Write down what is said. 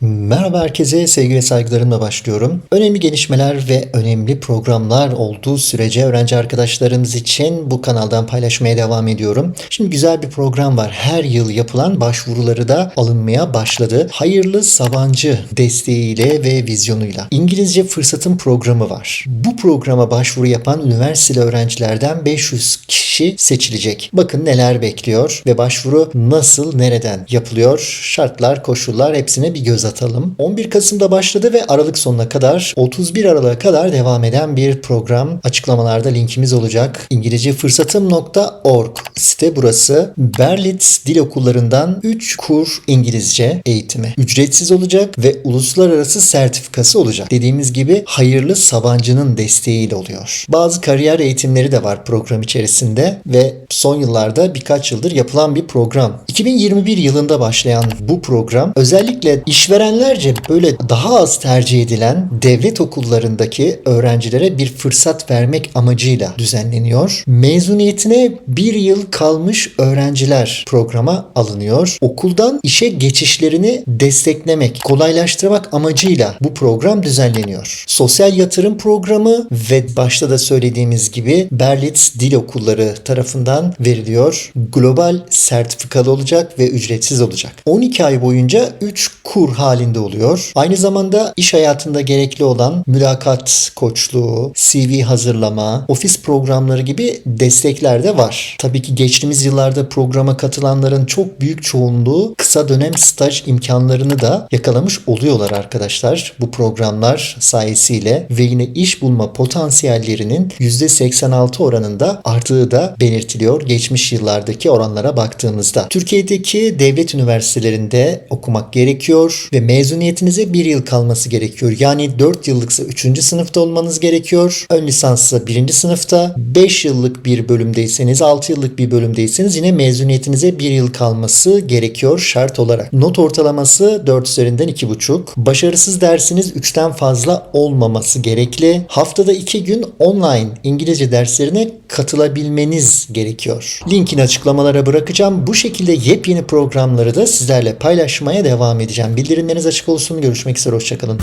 Merhaba herkese, sevgi saygılarımla başlıyorum. Önemli gelişmeler ve önemli programlar olduğu sürece öğrenci arkadaşlarımız için bu kanaldan paylaşmaya devam ediyorum. Şimdi güzel bir program var. Her yıl yapılan başvuruları da alınmaya başladı. Hayırlı Sabancı desteğiyle ve vizyonuyla. İngilizce fırsatın programı var. Bu programa başvuru yapan üniversite öğrencilerden 500 kişi seçilecek. Bakın neler bekliyor ve başvuru nasıl, nereden yapılıyor? Şartlar, koşullar hepsine bir göz atalım. 11 Kasım'da başladı ve Aralık sonuna kadar 31 Aralık'a kadar devam eden bir program. Açıklamalarda linkimiz olacak. İngilizcefırsatım.org site burası. Berlitz Dil Okullarından 3 kur İngilizce eğitimi. Ücretsiz olacak ve uluslararası sertifikası olacak. Dediğimiz gibi hayırlı Sabancı'nın desteğiyle oluyor. Bazı kariyer eğitimleri de var program içerisinde ve son yıllarda birkaç yıldır yapılan bir program. 2021 yılında başlayan bu program özellikle işverenlerce böyle daha az tercih edilen devlet okullarındaki öğrencilere bir fırsat vermek amacıyla düzenleniyor. Mezuniyetine bir yıl kalmış öğrenciler programa alınıyor. Okuldan işe geçişlerini desteklemek, kolaylaştırmak amacıyla bu program düzenleniyor. Sosyal yatırım programı ve başta da söylediğimiz gibi Berlitz Dil Okulları tarafından veriliyor. Global sertifikalı olacak ve ücretsiz olacak. 12 ay boyunca 3 kur halinde oluyor. Aynı zamanda iş hayatında gerekli olan mülakat koçluğu, CV hazırlama, ofis programları gibi destekler de var. Tabii ki geçtiğimiz yıllarda programa katılanların çok büyük çoğunluğu kısa dönem staj imkanlarını da yakalamış oluyorlar arkadaşlar. Bu programlar sayesiyle ve yine iş bulma potansiyellerinin %86 oranında arttığı da belirtiliyor geçmiş yıllardaki oranlara baktığımızda. Türkiye'deki devlet üniversitelerinde okumak gerekiyor ve mezuniyetinize bir yıl kalması gerekiyor. Yani 4 yıllıksa 3. sınıfta olmanız gerekiyor. Ön lisanssa 1. sınıfta, 5 yıllık bir bölümdeyseniz, 6 yıllık bir bölümdeyseniz yine mezuniyetinize 1 yıl kalması gerekiyor şart olarak. Not ortalaması 4 üzerinden 2,5. Başarısız dersiniz 3'ten fazla olmaması gerekli. Haftada 2 gün online İngilizce derslerine katılabilmeniz gerekiyor. Linkini açıklamalara bırakacağım. Bu şekilde yepyeni programları da sizlerle paylaşmaya devam edeceğim. Bildirimleriniz açık olsun. Görüşmek üzere. Hoşçakalın.